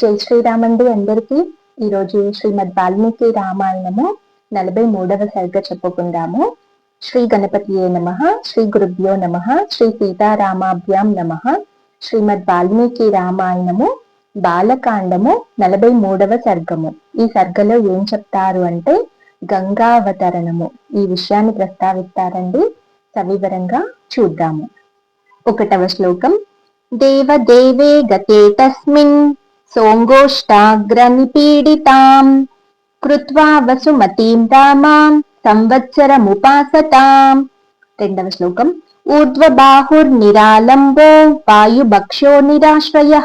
జై శ్రీరామండి అందరికీ. ఈరోజు శ్రీమద్ వాల్మీకి రామాయణము నలభై మూడవ సరిగ్గా చెప్పుకుందాము. శ్రీ గణపతి నమ శ్రీ గురుభ్యో నమ శ్రీ సీతారామాభ్యాం నమ. శ్రీమద్ వాల్మీకి రామాయణము బాలకాండము నలభై మూడవ సర్గము. ఈ సర్గలో ఏం చెప్తారు అంటే గంగావతరణము. ఈ విషయాన్ని ప్రస్తావిస్తారండి. సవివరంగా చూద్దాము. ఒకటవ శ్లోకం. దేవదేవే గతే తస్మిన్ सोऽङ्गोष्ठाग्रनिपीडिताम् कृत्वा वसुमतीं रामां సంవత్సరముపాసతాం రెండవ శ్లోకం ఊర్ధ్వబాహుర్నిరాలంబో వాయుభక్షో నిరాశ్రయ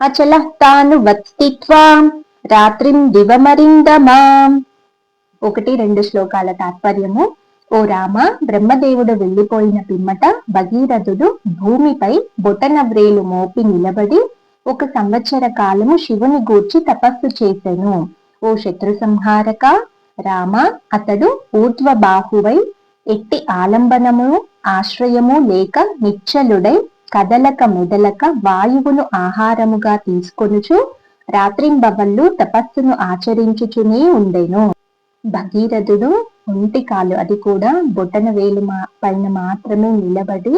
అచల తానువత్తిత్వా రాత్రిం దివమరిందమాం ఒకటి రెండు శ్లోకాల తాత్పర్యము ఓ రామ బ్రహ్మదేవుడు వెళ్లిపోయిన పిమ్మట భగీరథుడు భూమిపై బొటన వ్రేలు మోపి నిలబడి ఒక సంవత్సర కాలము శివుని గూర్చి తపస్సు చేసెను. ఓ శత్రు సంహారక రామ అతడు ఊర్ధ్వ బాహువై ఎట్టి ఆలంబనము ఆశ్రయము లేక నిచ్చలుడై కదలక మెదలక వాయువును ఆహారముగా తీసుకొనుచు రాత్రింబవళ్ళు తపస్సును ఆచరించుచునే ఉండెను. భగీరథుడు ఒంటి కాలు అది కూడా బొటన వేలు మా పైన మాత్రమే నిలబడి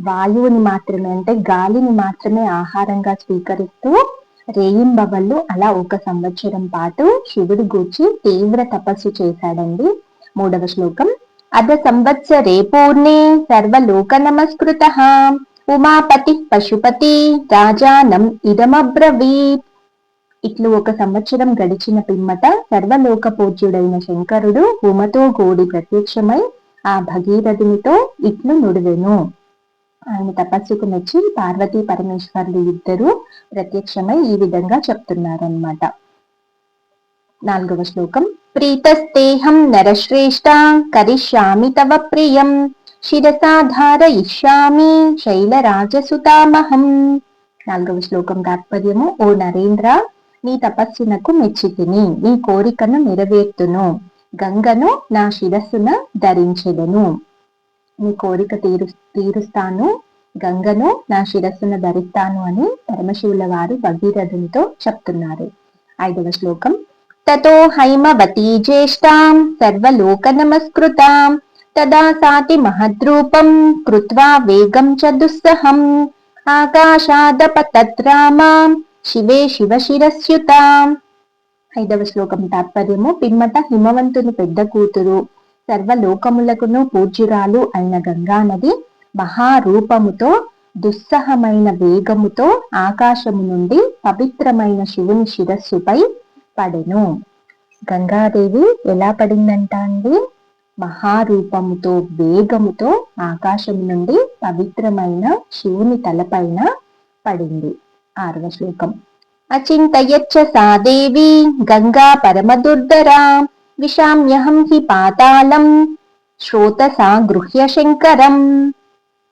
వాయువుని మాత్రమే అంటే గాలిని మాత్రమే ఆహారంగా స్వీకరిస్తూ రేయింబవళ్ళు అలా ఒక సంవత్సరం పాటు శివుడి గూర్చి తీవ్ర తపస్సు చేశాడండి. మూడవ శ్లోకం. అద సంవత్సరే పూర్ణే సర్వలోక నమస్కృత. ఉమాపతి పశుపతి రాజానం ఇదమబ్రవీత్. ఇట్లు ఒక సంవత్సరం గడిచిన పిమ్మట సర్వలోక పూజ్యుడైన శంకరుడు ఉమతో గోడి ప్రత్యక్షమై ఆ భగీరథునితో ఇట్లు నుడివెను. ఆయన తపస్సుకు మెచ్చి పార్వతీ పరమేశ్వరులు ఇద్దరు ప్రత్యక్షమై ఈ విధంగా చెప్తున్నారనమాట నాలుగవ శ్లోకం. ప్రీతస్తేహం నరశ్రేష్ట కరిష్యామి తవ ప్రియం. శిరసాధారయిష్యామి శైలరాజసుతామహం. నాలుగవ శ్లోకం తాత్పర్యము. ఓ నరేంద్ర నీ తపస్సునకు మెచ్చితిని నీ కోరికను నెరవేర్తును. గంగను నా శిరస్సున ధరించెదను. నీ కోరిక తీరు తీరుస్తాను. గంగను నా శిరస్సును ధరిస్తాను అని పరమశివుల వారు భగీరథునితో చెప్తున్నారు. ఐదవ శ్లోకం. తతో హైమవతీ జ్యేష్ఠాం సర్వలోక నమస్కృతాం. తదా సాతి మహద్రూపం కృత్వా వేగం చ దుస్సహం. ఆకాశాదపతత్రామాం శివే శివ శిరస్యుతాం. ఐదవ శ్లోకం తాత్పర్యము. పిమ్మట హిమవంతుని పెద్ద కూతురు సర్వలోకములకును పూజ్యురాలు అయిన గంగానది మహారూపముతో దుస్సహమైన వేగముతో ఆకాశము నుండి పవిత్రమైన శివుని శిరస్సుపై పడెను. గంగాదేవి ఎలా పడిందంట అండి? మహారూపముతో వేగముతో ఆకాశం నుండి పవిత్రమైన శివుని తలపైన పడింది. ఆరవ శ్లోకం. అచింతయచ్చ సాదేవి గంగా పరమ దుర్ధరా విషామ్యహం హి పాతాళం శ్రోతసా గృహ్య శంకరం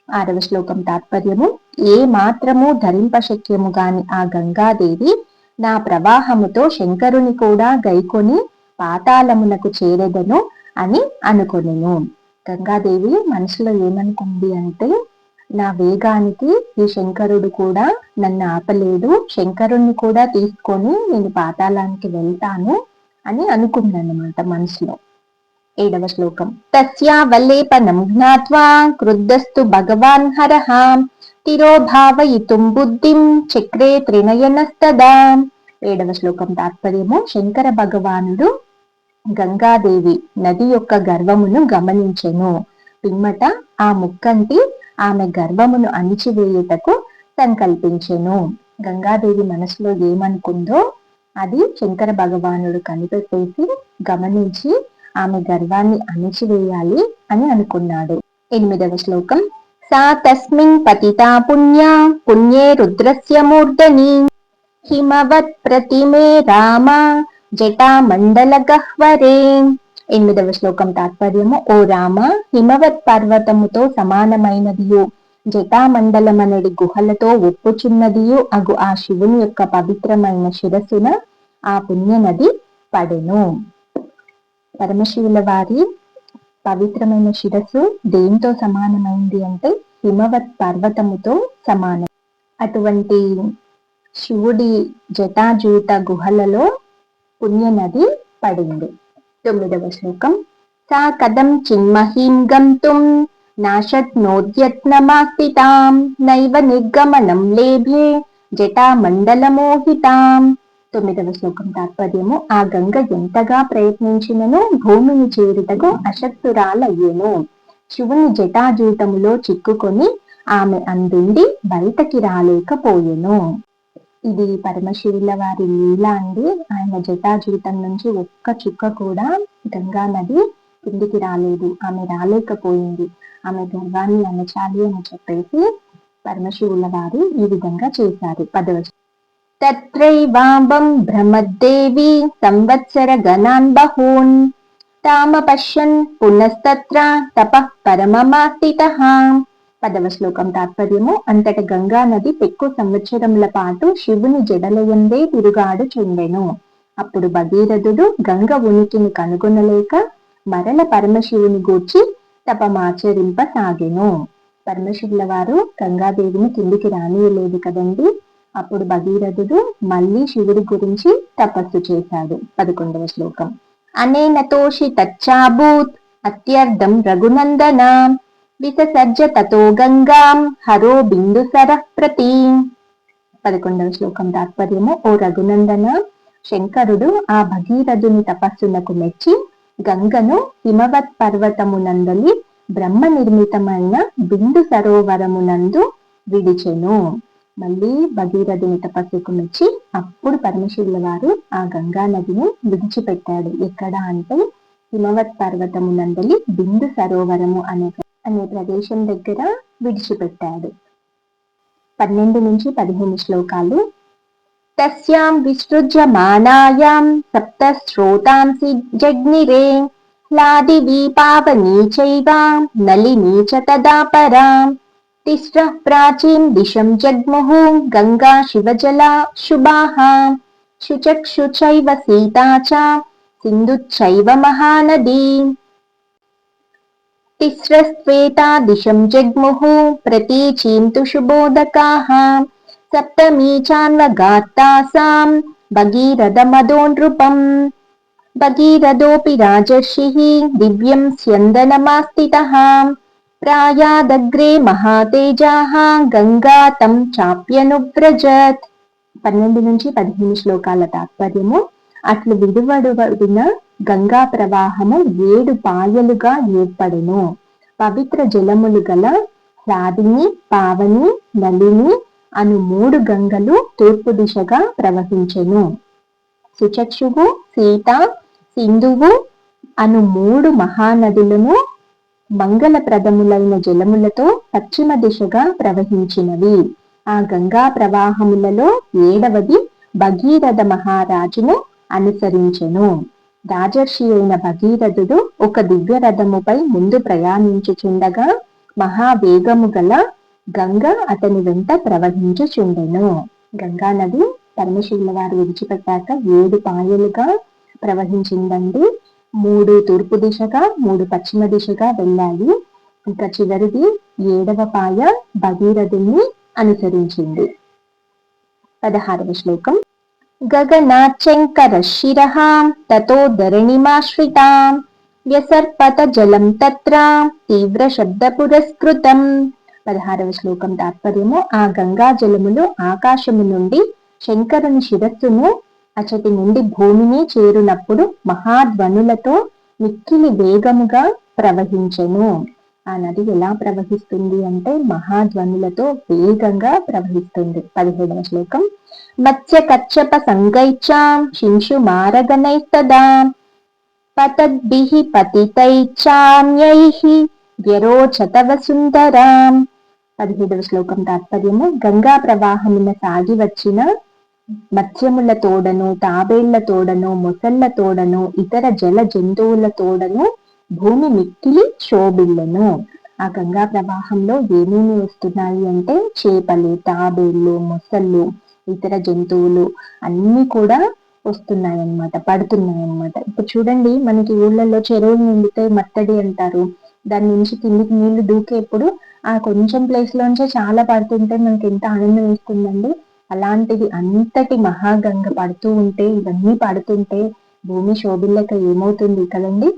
ఆరవ శ్లోకం తాత్పర్యము ఏ మాత్రము ధరింప శక్యము గాని ఆ గంగాదేవి నా ప్రవాహముతో శంకరుని కూడా గైకొని పాతాళమునకు చేరెదను అని అనుకొనెను. గంగాదేవి మనసులో ఏమనుకుంది అంటే నా వేగానికి ఈ శంకరుడు కూడా నన్ను ఆపలేడు శంకరుణ్ణి కూడా తీసుకొని నేను పాతాళానికి వెళ్తాను అని అనుకుందన్నమాట మనసులో. ఏడవ శ్లోకం. తస్యా వల్లేపనం జ్ఞాత్వా క్రుద్ధస్తు భగవాన్ హరః తిరోభావయితుం బుద్ధిం చక్రే త్రినయనస్తదా. ఏడవ శ్లోకం తాత్పర్యము. శంకర భగవానుడు గంగాదేవి నది యొక్క గర్వమును గమనించెను. పిమ్మట ఆ ముక్కంటి ఆమె గర్వమును అణిచివేయుటకు సంకల్పించెను. గంగాదేవి మనసులో ఏమనుకుందో అది శంకర భగవానుడు కనిపెట్టేసి గమనించి ఆమె గర్వాన్ని అణిచివేయాలి అని అనుకున్నాడు. ఎనిమిదవ శ్లోకం. సా తస్మిన్ పతితా పుణ్య పుణ్యే రుద్రస్య మూర్ధని. హిమవత్ ప్రతిమే రామ జటా మండల గహ్వరే ఎనిమిదవ శ్లోకం తాత్పర్యము. ఓ రామ హిమవత్ పర్వతముతో సమానమైనదియు. జటామండలమనడి గుహలతో ఒప్పుచున్నదియు. అగు ఆ శివుని యొక్క పవిత్రమైన శిరస్సున ఆ పుణ్యనది పడెను. పరమశివుల వారి పవిత్రమైన శిరస్సు దేంతో సమానమైంది అంటే హిమవత్ పర్వతముతో సమానం. అటువంటి శివుడి జటాజూత గుహలలో పుణ్యనది పడింది. తొమ్మిదవ శ్లోకం. సా కదం చిన్మహీం గంతుం నాశక్నోద్యత్నమాస్తితాం నైవ నిర్గమనం లేభ్యే జటామండలమోహితాం. తొమ్మిదవ శ్లోకం తాత్పర్యము ఆ గంగ ఎంతగా ప్రయత్నించినను భూమిని చేరుటకు అశక్తురాలయ్యేను. శివుని జటాజూటములో చిక్కుకొని ఆమె అందుండి బయటకి రాలేకపోయెను. ఇది పరమశివుల వారి లీల అండి. ఆయన జటాజూతం నుంచి ఒక్క చుక్క కూడా గంగా నది కిందికి రాలేదు. ఆమె రాలేకపోయింది. ఆమె గర్వాన్ని అనచాలి అని చెప్పేసి పరమశివుల వారు ఈ విధంగా చేశారు. పదవ తత్రైవాంబం భ్రమద్దేవి సంవత్సర గణాన్ బహూన్ తామపశ్యన్ పునస్తత్ర తప పరమమాస్థిత పదవ శ్లోకం తాత్పర్యము అంతట గంగా నది పెక్కు సంవత్సరముల పాటు శివుని జడలయందే తిరుగాడు చెందెను. అప్పుడు భగీరథుడు గంగ ఉనికిని కనుగొనలేక మరల పరమశివుని గూర్చి తపమాచరింపసాగెను. పరమశివుల వారు గంగాదేవిని కిందికి రానియలేదు కదండి? అప్పుడు భగీరథుడు మళ్ళీ శివుడి గురించి తపస్సు చేశాడు. పదకొండవ శ్లోకం. అనేనతోషి తచ్చాభూత్ అత్యర్థం రఘునందన విససర్జ తతో గంగాం హరో బిందుసర ప్రతి. పదకొండవ శ్లోకం తాత్పర్యము ఓ రఘునందన శంకరుడు ఆ భగీరథుని తపస్సునకు మెచ్చి గంగను హిమవత్ పర్వతమునందలి బ్రహ్మ నిర్మితమైన బిందు సరోవరమునందు విడిచెను. మళ్ళీ భగీరథుని తపస్సుకు మెచ్చి అప్పుడు పరమశివుల వారు ఆ గంగా నదిని విడిచిపెట్టాడు. ఎక్కడ అంటే హిమవత్ పర్వతము నందలి బిందు సరోవరము అనే అనే ప్రదేశం దగ్గర విడిచిపెట్టాడు. పన్నెండు నుంచి పదిహేను శ్లోకాలు. తస్యాం విసృజ్యమానాయాం సప్త శ్రోతాంసి జగ్నిరే లాదివీ పావనీ చైవ నలినీ చ తదా పరాం तिस्रः प्राचीं दिशं जग्मुः गङ्गा शिवजला शुभाः शुचक्षुचैव सीता च सिन्धुश्चैव महानदी तिस्रस्त्वेता दिशं जग्मुः प्रतीचीं तु शुभोदकाः सप्तमी चान्वगात्तासां भगीरथमदोनृपम् भगीरथोऽपि राजर्षिः दिव्यं स्यन्दनमास्थितः ప్రాయాదగ్రే మహాతేజాహ గంగా తం చాప్యనువ్రజత్. పన్నెండు నుంచి పదిహేను శ్లోకాల తాత్పర్యము. అట్లు విడువడుబడిన గంగా ప్రవాహము ఏడు పాయలుగా ఏర్పడును. పవిత్ర జలములు గల రాధిని పావని నలిని అను మూడు గంగలు తూర్పు దిశగా ప్రవహించెను. సుచక్షువు సీత సింధువు అను మూడు మహానదులను మంగళప్రదములైన జలములతో పశ్చిమ దిశగా ప్రవహించినవి. ఆ గంగా ప్రవాహములలో ఏడవది భగీరథ మహారాజును అనుసరించెను. రాజర్షి అయిన భగీరథుడు ఒక దివ్య రథముపై ముందు ప్రయాణించుచుండగా మహావేగము గల గంగ అతని వెంట ప్రవహించుచుండెను. గంగా నది పరమశివుల వారు విడిచిపెట్టాక ఏడు పాయలుగా ప్రవహించిందండి. మూడు తూర్పు దిశగా మూడు పశ్చిమ దిశగా వెళ్ళాలి. ఇక చివరిది ఏడవ పాయ భగీరథుని అనుసరించింది. పదహారవ శ్లోకం. గగనాచంకర శిర తతో ధరణిమాశ్రితాం వ్యసర్పత జలం తత్ర తీవ్ర శబ్ద పురస్కృతం. పదహారవ శ్లోకం తాత్పర్యము ఆ గంగా జలములు ఆకాశము నుండి శంకరుని శిరస్సును అచటి నుండి భూమిని చేరునప్పుడు మహాధ్వనులతో మిక్కిలి వేగముగా ప్రవహించెను. ఆ నది ఎలా ప్రవహిస్తుంది అంటే మహాధ్వనులతో వేగంగా ప్రవహిస్తుంది. పదిహేడవ శ్లోకం. మత్స్య కచ్చప సంగైచాం శింషు మారగనైస్తదా పతద్భిః పతితైచ్చామ్యైః వ్యరోచతవ సుందరాం. పదిహేడవ శ్లోకం తాత్పర్యము. గంగా ప్రవాహమున సాగి వచ్చిన మత్స్యముల తోడను తాబేళ్ళ తోడను మొసళ్ళ తోడను ఇతర జల జంతువుల తోడను భూమి మిక్కిలి శోభిల్లెను ఆ గంగా ప్రవాహంలో ఏమేమి వస్తున్నాయి అంటే చేపలు తాబేళ్ళు మొసళ్ళు ఇతర జంతువులు అన్ని కూడా వస్తున్నాయి అన్నమాట పడుతున్నాయి అన్నమాట ఇప్పుడు చూడండి మనకి ఊళ్ళల్లో చెరువులు నిండితే మత్తడి అంటారు. దాని నుంచి కిందికి నీళ్ళు దూకేప్పుడు ఆ కొంచెం ప్లేస్ లోంచే చాలా పడుతుంటే మనకి ఎంత ఆనందం వేస్తుందండి. అలాంటిది అంతటి మహాగంగ పడుతూ ఉంటే ఇవన్నీ పడుతుంటే భూమి శోభిల్లక ఏమవుతుంది కదండి?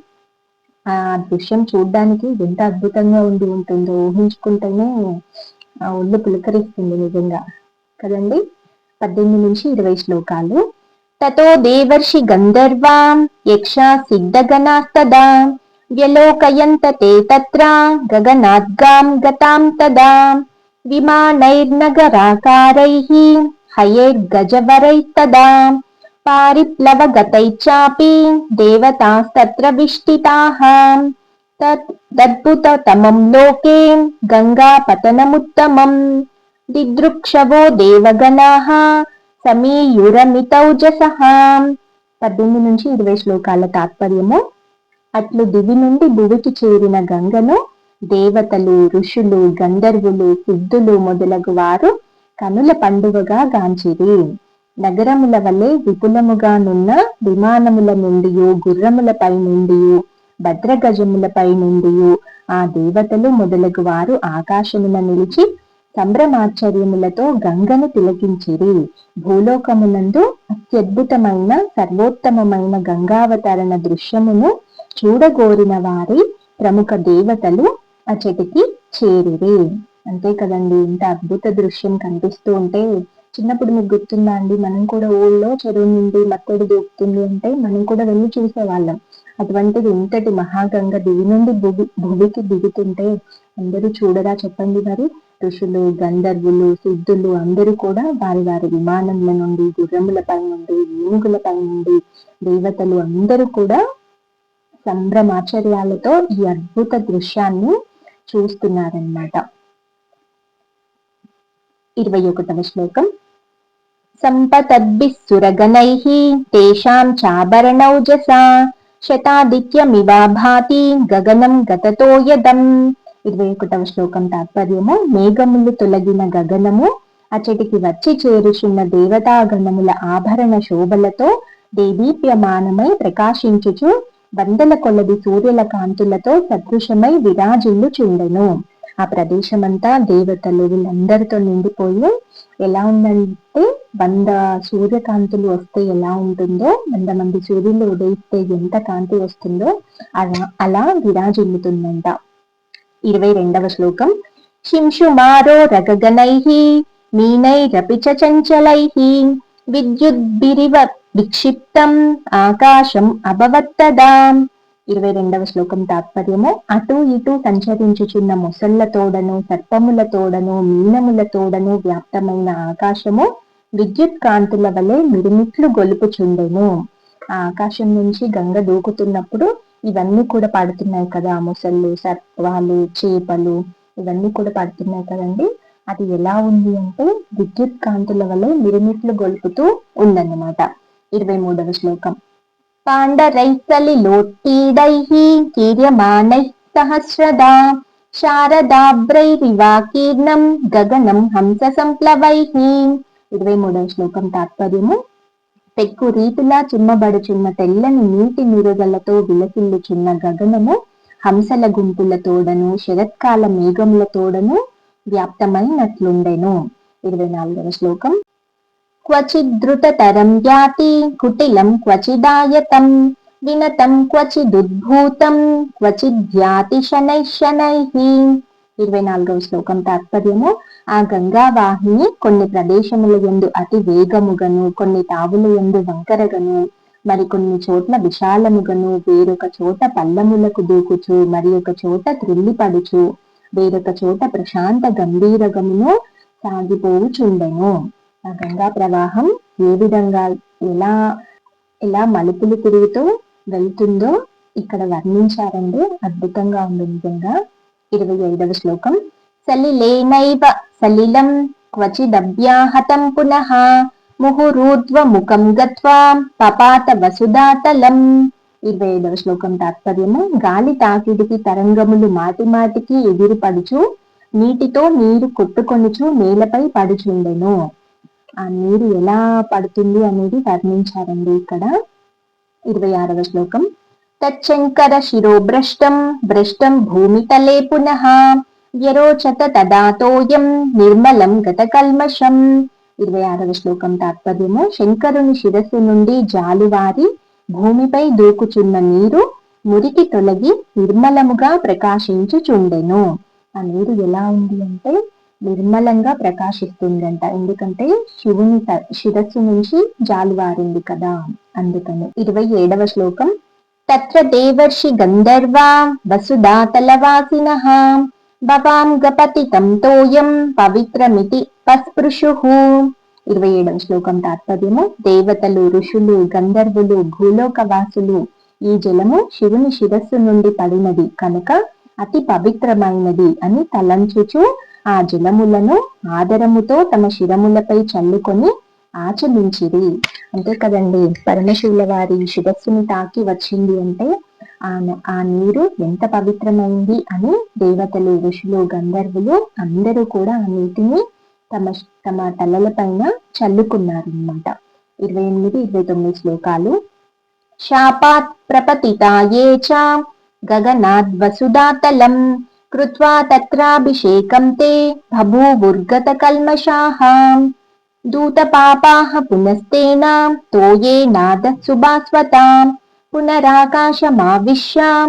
ఆ దృశ్యం చూడ్డానికి ఎంత అద్భుతంగా ఉండి ఉంటుందో ఊహించుకుంటేనే ఆ ఒళ్ళు పులకరిస్తుంది నిజంగా. కదండి? పద్దెనిమిది నుంచి ఇరవై శ్లోకాలు. తతో దేవర్షి గంధర్వాం యక్ష సిద్ధగణాస్తదా. వ్యలోకయంత తే తత్ర గగనాద్గాం గతాం తదా. విమానైర్నగరాకారైః హయైర్గజవరైస్తదా పారిప్లవగతైశ్చాపి దేవతాస్తత్ర విష్టితాః తద్భుతతమం లోకే గంగాపతనముత్తమం దిదృక్షవో దేవగణాః సమీయురమితౌజసః పద్దెనిమిది నుంచి ఇరవై శ్లోకాల తాత్పర్యము అట్లు దివి నుండి భువికి చేరిన గంగను దేవతలు ఋషులు గంధర్వులు సిద్ధులు మొదలగు వారు కనుల పండుగగా గాంచిరి. నగరముల వలె విపులముగా నున్న విమానముల నుండి గుర్రములపై నుండి భద్రగజములపై నుండి ఆ దేవతలు మొదలగు వారు ఆకాశమున నిలిచి సంభ్రమాశ్చర్యములతో గంగను తిలకించిరి. భూలోకమునందు అత్యద్భుతమైన సర్వోత్తమమైన గంగావతరణ దృశ్యమును చూడగోరిన వారి ప్రముఖ దేవతలు అచటికి చేరిరి. అంతే కదండి ఇంత అద్భుత దృశ్యం కనిపిస్తూ ఉంటే చిన్నప్పుడు మీకు గుర్తుందా అండి? మనం కూడా ఊళ్ళో చెరువు నుండి మత్తడి దూకుతుంది అంటే మనం కూడా వెళ్ళి చూసేవాళ్ళం. అటువంటిది ఇంతటి మహాగంగ దివి నుండి భూమి భూమికి దిగుతుంటే అందరూ చూడరా చెప్పండి మరి? ఋషులు గంధర్వులు సిద్ధులు అందరూ కూడా వారి వారి విమానముల నుండి గుర్రములపై నుండి ఏనుగులపై నుండి దేవతలు అందరూ కూడా సంభ్రమాచర్యాలతో ఈ అద్భుత దృశ్యాన్ని చూస్తున్నారన్నమాట. ఇరవై ఒకటవ శ్లోకం. సంపతద్భిస్సురగణైః తేషాం చాభరణౌజసా శతాదిత్యమివాభాతి గగనం గతతో యదం. ఇరవై ఒకటవ శ్లోకం తాత్పర్యము మేఘములు తొలగిన గగనము అచటికి వచ్చి చేరుచున్న దేవతాగణముల ఆభరణ శోభలతో దేదీప్యమానమై ప్రకాశించుచు వందల కొలది సూర్యుల కాంతులతో సదృశమై విరాజిల్లు చుండెను ఆ ప్రదేశమంతా దేవతలు వీళ్ళందరితో నిండిపోయి ఎలా ఉందంటే వంద సూర్యకాంతులు వస్తే ఎలా ఉంటుందో వంద మంది సూర్యులు ఉదయిస్తే ఎంత కాంతి వస్తుందో అలా అలా విరాజిల్లుతుందంట. ఇరవై రెండవ శ్లోకం. శింషుమారో రగగణై మీనైరపి చంచలై విద్యుద్భిరివ విక్షిప్తం ఆకాశం అభవత్తదాం ఇరవై రెండవ శ్లోకం తాత్పర్యము. అటు ఇటు సంచరించుచున్న మొసళ్ళ తోడను సర్పముల తోడను మీనముల తోడను వ్యాప్తమైన ఆకాశము విద్యుత్ కాంతుల వలె మిరుమిట్లు గొలుపుచుండెను. ఆ ఆకాశం నుంచి గంగ దూకుతున్నప్పుడు ఇవన్నీ కూడా పడుతున్నాయి కదా ముసళ్ళు సర్పాలు చేపలు. ఇవన్నీ కూడా పడుతున్నాయి కదండి. అది ఎలా ఉంది అంటే విద్యుత్ కాంతుల వలె మిరుమిట్లు గొలుపుతూ ఉందన్నమాట. ఇరవై మూడవ శ్లోకం. పాండరైసలి లోట్టీడైః కీర్యమానై సహస్రదా శారదాబ్రైరివాకీర్ణం గగనం హంస సంప్లవై ఇరవై మూడవ శ్లోకం తాత్పర్యము. పెక్కు రీతిలా చిమ్మబడుచున్న తెల్లని నీటి నిరుగలతో విలసిల్లుచున్న గగనము హంసల గుంపులతోడను శరత్కాల మేఘములతోడను వ్యాప్తమైనట్లుండెను. ఇరవై నాలుగవ శ్లోకం. క్వచిద్రుతతరం యాతి కుటిలం క్వచిదాయతం వినతం క్వచిదుద్భూతం క్వచిద్యాతి శనై శనై ఇరవై నాలుగవ శ్లోకం తాత్పర్యము ఆ గంగా వాహిని కొన్ని ప్రదేశముల ఎందు అతి వేగముగను కొన్ని తావుల ఎందు వంకరగను మరి కొన్ని చోట్ల విశాలముగను వేరొక చోట పల్లములకు దూకుచు మరి ఒక చోట త్రిల్లిపడుచు వేరొక చోట ప్రశాంత గంభీరగమును సాగిపోవుచుండెను ఆ గంగా ప్రవాహం ఏ విధంగా ఎలా ఎలా మలుపులు తిరుగుతూ వెళ్తుందో ఇక్కడ వర్ణించారండి. అద్భుతంగా ఉంది నిజంగా. ఇరవై ఐదవ శ్లోకం. సలిలేనైవ సలిలం క్వచిదభ్యాహతం పునః ముహురూర్ధ్వముఖం గత్వా పపాత వసుదాతలం ఇరవై ఐదవ శ్లోకం తాత్పర్యము. గాలి తాకిడికి తరంగములు మాటి మాటికి ఎగిరి పడుచు నీటితో నీరు కొట్టుకొనుచు నేలపై పడుచుండెను. ఆ నీరు ఎలా పడుతుంది అనేది వర్ణించారండి ఇక్కడ. ఇరవై ఆరవ శ్లోకం. తచ్చంకర శిరోభ్రష్టం భ్రష్టం భూమితలే పునః. వ్యరోచత తదాతోయం నిర్మలం గత కల్మషం. ఇరవై ఆరవ శ్లోకం తాత్పర్యము. శంకరుని శిరస్సు నుండి జాలువారి భూమిపై దూకుచున్న నీరు మురికి తొలగి నిర్మలముగా ప్రకాశించుచుండెను. ఆ నీరు ఎలా ఉంది అంటే నిర్మలంగా ప్రకాశిస్తుందంట. ఎందుకంటే శివుని శిరస్సు నుంచి జాలువారింది కదా అందుకని. ఇరవై ఏడవ శ్లోకం. తత్ర దేవర్షి గంధర్వా వసుదాతలవాసిన భవాం గపతితం తోయం పవిత్రమితి పస్పృశు ఇరవై ఏడవ శ్లోకం తాత్పర్యము. దేవతలు ఋషులు గంధర్వులు భూలోకవాసులు ఈ జలము శివుని శిరస్సు నుండి పడినది. కనుక అతి పవిత్రమైనది అని తలంచుచు ఆ జలములను ఆదరముతో తమ శిరములపై చల్లుకొని ఆచరించిరి. అంతే కదండి పరమశివుల వారి శిరస్సుని తాకి వచ్చింది అంటే ఆ ఆ నీరు ఎంత పవిత్రమైంది అని దేవతలు ఋషులు గంధర్వులు అందరూ కూడా ఆ నీటిని తమ తమ తలల పైన చల్లుకున్నారు అనమాట ఇరవై ఎనిమిది ఇరవై తొమ్మిది శ్లోకాలు. శాపాత్ ప్రపతితాయే చ గగనాద్వసుదాతలం. కృత్వా తత్రాభిషేకం తే బభూవుర్గత కల్మషాః దూతపాపాः తోయే నాద సుభాస్వతాం పునరాకాశమావిశ్యాం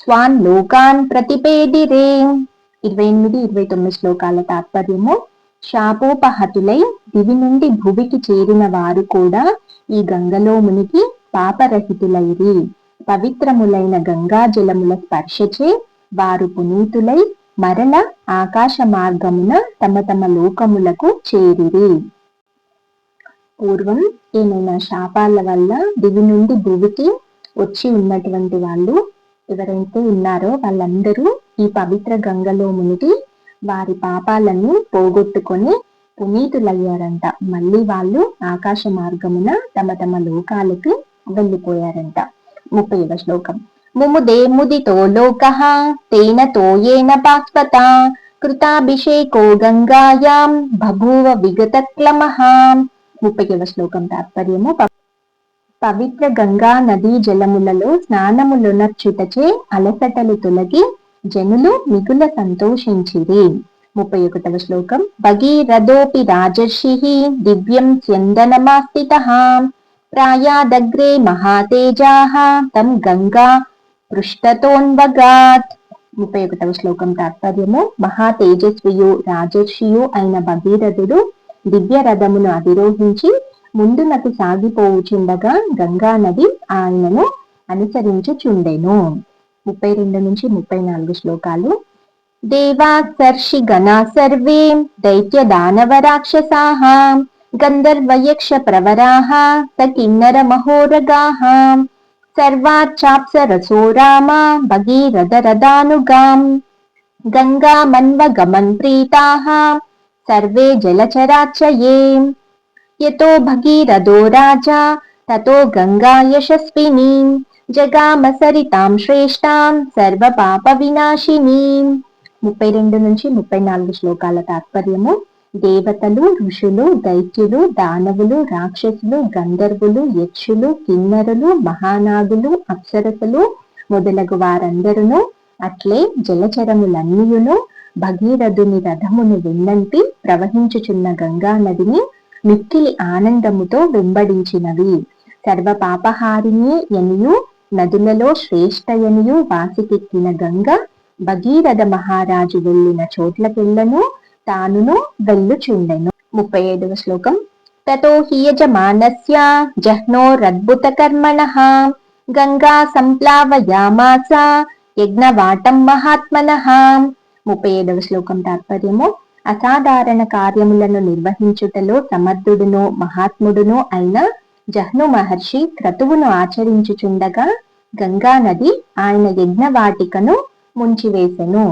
స్వాన్ లోకాన్ ప్రతిపేదిరే ఇరవై ఎనిమిది ఇరవై తొమ్మిది శ్లోకాల తాత్పర్యము. శాపోపహతులై దివి నుండి భువికి చేరిన వారు కూడా ఈ గంగలో మునిగి పాపరహితులైరి. పవిత్రములైన గంగా జలముల స్పర్శచే వారు పునీతులై మరల ఆకాశ మార్గమున తమ తమ లోకములకు చేరిరి. పూర్వం ఏమైనా శాపాల వల్ల దివి నుండి భూమికి వచ్చి ఉన్నటువంటి వాళ్ళు ఎవరైతే ఉన్నారో వాళ్ళందరూ ఈ పవిత్ర గంగలో మునిగి వారి పాపాలను పోగొట్టుకొని పునీతులయ్యారంట. మళ్ళీ వాళ్ళు ఆకాశ మార్గమున తమ తమ లోకాలకి వెళ్ళిపోయారంట. ముప్పైవ శ్లోకం. ముముదే ముదితో లోక తేన తోయేన పాస్వత కృతాభిషేకో గంగాయాం బభూవ విగత క్లమః ముప్పైవ శ్లోకం తాత్పర్యము పవిత్ర గంగా నదీ జలములలో స్నానములునర్చుటచే అలసటలు తొలగి జనులు మిగుల సంతోషించిరి. ముప్పై ఒకటవ శ్లోకం భగీరథోపి రాజర్షి దివ్యం స్యందనమాస్థిత ప్రాయాదగ్రే మహాతేజా తం గంగా పృష్ఠతోన్వగాత్. ముప్పై ఒకటవ శ్లోకం తాత్పర్యము. మహా తేజస్వియు రాజర్షియు అయిన భగీరథుడు దివ్య రథమును అధిరోహించి ముందునకు సాగిపోవుచుండగా గంగా నది ఆయనను అనుసరించుచుండెను. ముప్పై రెండు నుంచి ముప్పై నాలుగు శ్లోకాలు దేవాసర్షి గణా సర్వే దైత్య దానవ రాక్షసాః గంధర్వయక్ష ప్రవరాహ సకిన్నర మహోరగాः सर्वाच्चाप्सरसो रामा भगीरथरदानुगाम् गङ्गामन्वगमन् प्रीताः सर्वे जलचराचये यतो भगीरथो राजा ततो गङ्गा यशस्विनी జగామసరితాం శ్రేష్టాం సర్వపాప వినాశిని ముప్పై రెండు నుంచి ముప్పై నాలుగు శ్లోకాల తాత్పర్యము దేవతలు ఋషులు దైత్యులు దానవులు రాక్షసులు గంధర్వులు యక్షులు కిన్నరులు మహానాగులు అప్సరసులు మొదలగు వారందరూ అట్లే జలచరములన్నీయును భగీరథుని రథమును వెన్నంటి ప్రవహించుచున్న గంగా నదిని మిక్కిలి ఆనందముతో వెంబడించినవి. సర్వ పాపహారిణి ఎనియు నదులలో శ్రేష్టయనియు వాసికెక్కిన గంగ భగీరథ మహారాజు వెళ్ళిన చోట్లకెళ్ళను తానును వెళ్ళుచుండెను ముప్పై ఐదవ శ్లోకం. తతో హియజమానస్య జహ్నో జహ్నోరద్భుత కర్మణ గంగా సంప్లావయామాస యజ్ఞవాటం మహాత్మన. ముప్పై ఏడవ శ్లోకం తాత్పర్యము. అసాధారణ కార్యములను నిర్వహించుటలో సమర్థుడును మహాత్ముడును అయిన జహ్ను మహర్షి క్రతువును ఆచరించుచుండగా గంగా నది ఆయన యజ్ఞవాటికను ముంచివేసెను.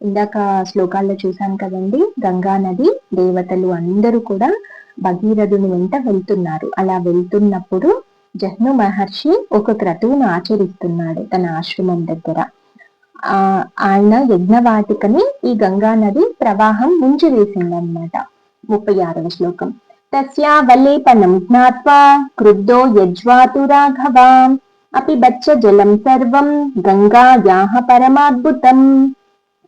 ఇందాక శ్లోకాల్లో చూసాం కదండి గంగా నది దేవతలు అందరూ కూడా భగీరథుని వెంట వెళ్తున్నారు. అలా వెళ్తున్నప్పుడు జహ్ను మహర్షి ఒక క్రతువును ఆచరిస్తున్నాడు తన ఆశ్రమం దగ్గర. ఆ ఆయన యజ్ఞవాటికని ఈ గంగా నది ప్రవాహం ముంచి వేసిందనమాట ముప్పై ఆరవ శ్లోకం. తస్యావలేపనం జ్ఞాత్వా క్రుద్ధో యజ్వాతు రాఘవా. అపి బచ్చ జలం సర్వం గంగా యాహ పరమాద్భుతం.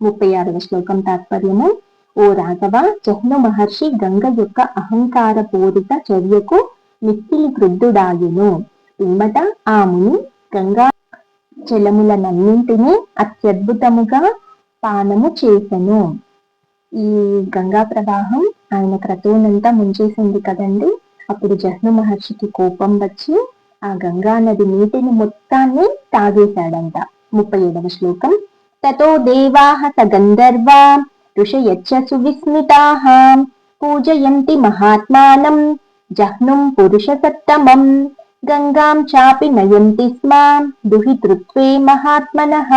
ముప్పై ఆరవ శ్లోకం తాత్పర్యము. ఓ రాఘవ జహ్ను మహర్షి గంగ యొక్క అహంకార పూరిత చర్యకు మిక్కిలి క్రుద్ధుడాయును. పిమ్మట ఆ ముని గంగా జలములనన్నింటినీ అత్యద్భుతముగా పానము చేసెను. ఈ గంగా ప్రవాహం ఆయన క్రతువునంతా ముంచేసింది కదండి. అప్పుడు జహ్ను మహర్షికి కోపం వచ్చి ఆ గంగా నది నీటిని మొత్తాన్ని తాగేశాడంట. ముప్పై ఏడవ శ్లోకం తతో देवाः స గంధర్వా ఋషయచ్చ సువిస్మితాః పూజయంతి మహాత్మానం జహ్నుం పురుష సత్తమం గంగాం చాపి నయంతి స్మ దుహితృత్వే మహాత్మనః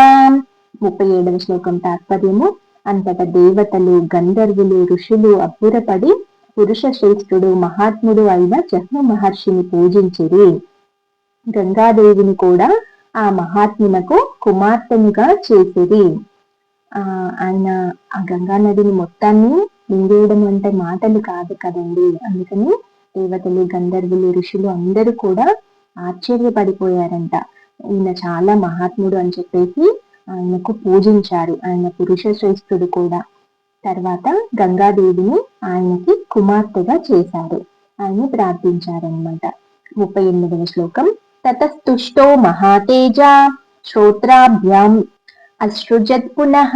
ముప్పై ఏడవ శ్లోకం తాత్పర్యము అంతట దేవతలు గంధర్వులు ఋషులు అబ్బురపడి పురుష శ్రేష్ఠుడు మహాత్ముడు అయిన జహ్ను మహర్షిని పూజించిరి గంగాదేవిని కూడా ఆ మహాత్మునకు కుమార్తెనుగా చేసిరి ఆ ఆయన ఆ గంగా నదిని మొత్తాన్ని మింగేయడం అంటే మాటలు కాదు కదండి. అందుకని దేవతలు గంధర్వులు ఋషులు అందరూ కూడా ఆశ్చర్యపడిపోయారంట. ఈయన చాలా మహాత్ముడు అని చెప్పేసి ఆయనకు పూజించారు. ఆయన పురుష శ్రేష్ఠుడు కూడా. తర్వాత గంగాదేవిని ఆయనకి కుమార్తెగా చేశారు. ఆయన ప్రార్థించారనమాట ముప్పై ఎనిమిదవ శ్లోకం. తతస్తుష్టో మహాతేజ శ్రోత్రాభ్యాం అసృజత్ పునః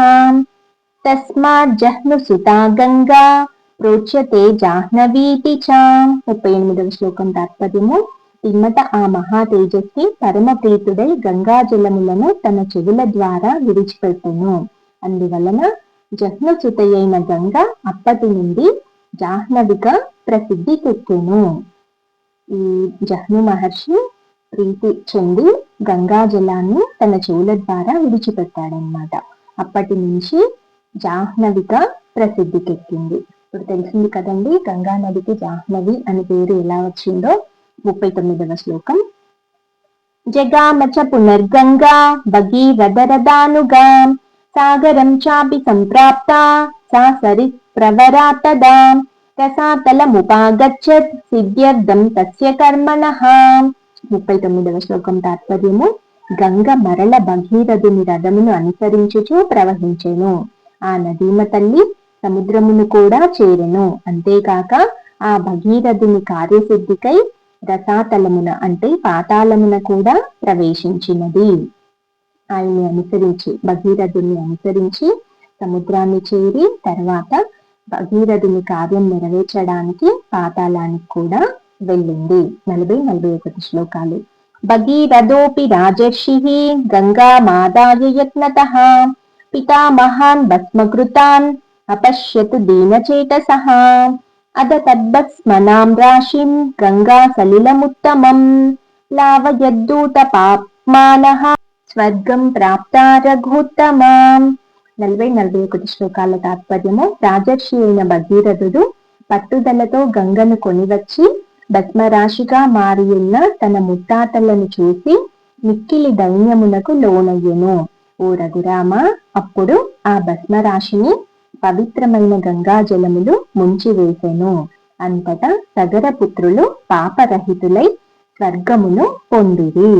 తస్మాత్ సుతా గంగా ప్రోచ్యతే జాహ్నవీతి చ ముప్పై ఎనిమిదవ శ్లోకం తాత్పర్యము పిమ్మట ఆ మహా తేజస్వి పరమ ప్రీతుడై గంగా జలములను తన చెవుల ద్వారా విడిచిపెట్టును అందువలన జహ్నసుతయైన గంగ అప్పటి నుండి జాహ్నవిగా ప్రసిద్ధికెక్కెను ఈ జహ్ను మహర్షి ప్రీతి చెంది గంగా జలాన్ని తన చెవుల ద్వారా విడిచిపెట్టాడనమాట అప్పటి నుంచి జాహ్నవిగా ప్రసిద్ధికెక్కింది ఇప్పుడు తెలిసింది కదండి గంగా నదికి జాహ్నవి అని పేరు ఎలా వచ్చిందో? ముప్పై తొమ్మిదవ శ్లోకం. జగామచ పునర్గంగా భగీరథరదానుగా సాగరం చాపి సంప్రాప్త సా సరి ప్రవరాతదా రసాతలముపాగచ్చత్ సిద్ధ్యర్థం తస్య కర్మణ. ముప్పై తొమ్మిదవ శ్లోకం తాత్పర్యము గంగ మరల భగీరథుని రథమును అనుసరించుచు ప్రవహించెను. ఆ నదీమ తల్లి సముద్రమును కూడా చేరెను. అంతేకాక ఆ భగీరథుని కార్యసిద్ధికై రసాతలమున అంటే పాతాళమున కూడా ప్రవేశించినది. ఆయన్ని అనుసరించి భగీరథుని అనుసరించి సముద్రాన్ని చేరి తర్వాత భగీరథుని కార్యం నెరవేర్చడానికి పాతాళానికి కూడా వెళ్ళింది నలభై నలభై ఒకటి శ్లోకాలు. భగీరథోపి రాజర్షి గంగా మాదాయ యత్నత. పితామహాన్ భస్మకృతాన్ అపశ్యతు దీనచేతసః. అద తద్భస్మనాం రాశిం గంగా సలిలముత్తమం. లావయద్దూత పాప్మానః స్వర్గం ప్రాప్త రఘుత్తమాం. నలభై నలభై ఒకటి శ్లోకాల తాత్పర్యము. రాజర్షి అయిన భగీరథుడు పట్టుదలతో గంగను కొనివచ్చి భస్మరాశిగా మారి ఉన్న తన ముత్తాతలను చూసి మిక్కిలి దైన్యమునకు లోనయ్యెను. ఓ రఘురామ అప్పుడు ఆ భస్మరాశిని పవిత్రమైన గంగా జలములు ముంచివేసెను. అంతటా సగరపుత్రులు పాపరహితులై స్వర్గమును పొందిరి.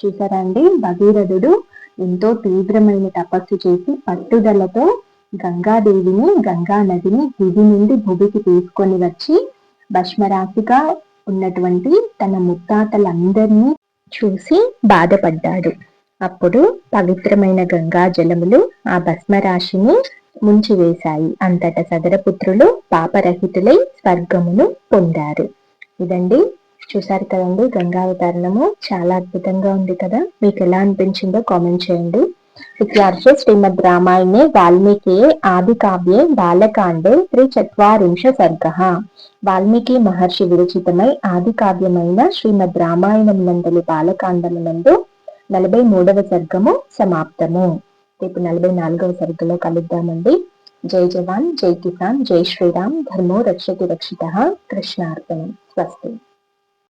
చూసారండి భగీరథుడు ఎంతో తీవ్రమైన తపస్సు చేసి పట్టుదలతో గంగాదేవిని గంగా నదిని దివి నుండి భూమికి తీసుకొని వచ్చి భస్మరాశిగా ఉన్నటువంటి తన ముత్తాతలందరినీ చూసి బాధపడ్డాడు. అప్పుడు పవిత్రమైన గంగా జలములు ఆ భస్మరాశిని ముంచివేశాయి. అంతట సదరపుత్రులు పాపరహితులై స్వర్గమును పొందారు. ఇదండి. చూసారు కదండి గంగావతరణము చాలా అద్భుతంగా ఉంది కదా. మీకు ఎలా అనిపించిందో కామెంట్ చేయండి. ఇత్యార్షే శ్రీమద్ రామాయణే వాల్మీకి ఆది కావ్యే బాలకాండే సర్గ వాల్మీకి మహర్షి విరచితమై ఆది కావ్యమైన శ్రీమద్ రామాయణం నందలి బాలకాండమునందు నలభై మూడవ సర్గము సమాప్తము రేపు నలభై నాలుగవ సర్గలో కలుద్దామండి. జై జవాన్ జై కిసాన్ జై శ్రీరామ్ ధర్మో రక్షతి రక్షిత కృష్ణార్పణం. స్వస్తి.